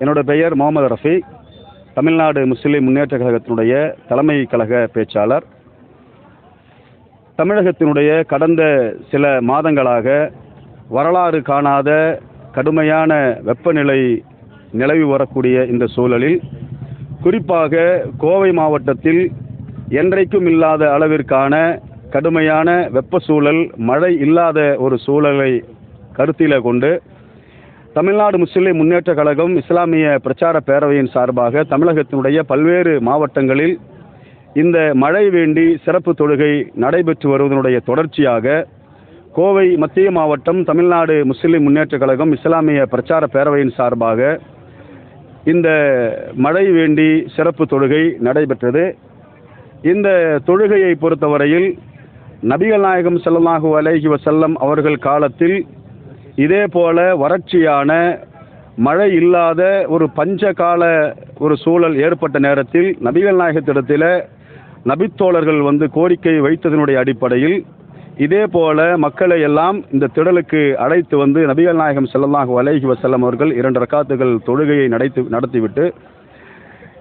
என்னோட பெயர் முகமது ரஃபி. தமிழ்நாடு முஸ்லிம் முன்னேற்ற கழகத்தினுடைய தலைமை கழக பேச்சாளர். தமிழகத்தினுடைய கடந்த சில மாதங்களாக வரலாறு காணாத கடுமையான வெப்பநிலை நிலவி வரக்கூடிய இந்த சூழலில் குறிப்பாக கோவை மாவட்டத்தில் என்றைக்கும் இல்லாத அளவிற்கான கடுமையான வெப்ப சூழல் மழை இல்லாத ஒரு சூழலை கருத்தில் கொண்டு தமிழ்நாடு முஸ்லிம் முன்னேற்ற கழகம் இஸ்லாமிய பிரச்சார பேரவையின் சார்பாக தமிழகத்தினுடைய பல்வேறு மாவட்டங்களில் இந்த மழை வேண்டி சிறப்பு தொழுகை நடைபெற்று வருவதனுடைய தொடர்ச்சியாக கோவை மத்திய மாவட்டம் தமிழ்நாடு முஸ்லிம் முன்னேற்ற கழகம் இஸ்லாமிய பிரச்சார பேரவையின் சார்பாக இந்த மழை வேண்டி சிறப்பு தொழுகை நடைபெற்றது. இந்த தொழுகையை பொறுத்தவரையில் நபிகள் நாயகம் செல்லமாக அலேஹி வசல்லம் அவர்கள் காலத்தில் இதே போல வறட்சியான மழை இல்லாத ஒரு பஞ்சகால ஒரு சூழல் ஏற்பட்ட நேரத்தில் நபிகள் நாயகத்திடத்தில் நபித்தோழர்கள் வந்து கோரிக்கை வைத்ததனுடைய அடிப்படையில் இதே போல மக்களை எல்லாம் இந்த திடலுக்கு அழைத்து வந்து நபிகள் நாயகம் ஸல்லல்லாஹு அலைஹி வசல்லம் அவர்கள் இரண்டு ரக்காத்துகள் தொழுகையை நடத்தி நடத்திவிட்டு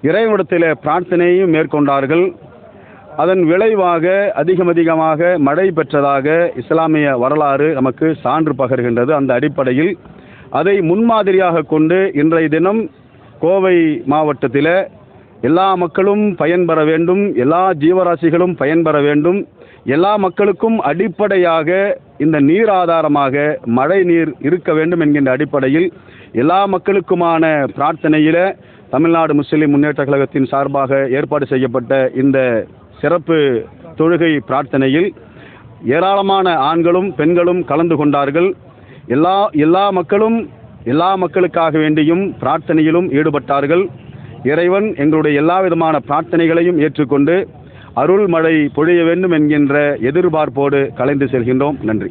இறைவனிடத்தில் பிரார்த்தனையும் மேற்கொண்டார்கள். அதன் விளைவாக அதிகம் அதிகமாக மழை பெற்றதாக இஸ்லாமிய வரலாறு நமக்கு சான்று பகர்கின்றது. அந்த அடிப்படையில் அதை முன்மாதிரியாக கொண்டு இன்றைய தினம் கோவை மாவட்டத்தில் எல்லா மக்களும் பயன்பெற வேண்டும் எல்லா ஜீவராசிகளும் பயன்பெற வேண்டும். எல்லா மக்களுக்கும் அடிப்படையாக இந்த நீர் ஆதாரமாக மழை நீர் இருக்க வேண்டும் என்கின்ற அடிப்படையில் எல்லா மக்களுக்குமான பிரார்த்தனையில் தமிழ்நாடு முஸ்லிம் முன்னேற்ற கழகத்தின் சார்பாக ஏற்பாடு செய்யப்பட்ட இந்த சிறப்பு தொழுகை பிரார்த்தனையில் ஏராளமான ஆண்களும் பெண்களும் கலந்து கொண்டார்கள். எல்லா எல்லா மக்களும் எல்லா மக்களுக்காக வேண்டியும் பிரார்த்தனையிலும் ஈடுபட்டார்கள். இறைவன் எங்களுடைய எல்லா விதமான பிரார்த்தனைகளையும் ஏற்றுக்கொண்டு அருள் மழை பொழிய வேண்டும் என்கின்ற எதிர்பார்ப்போடு கலைந்து செல்கின்றோம். நன்றி.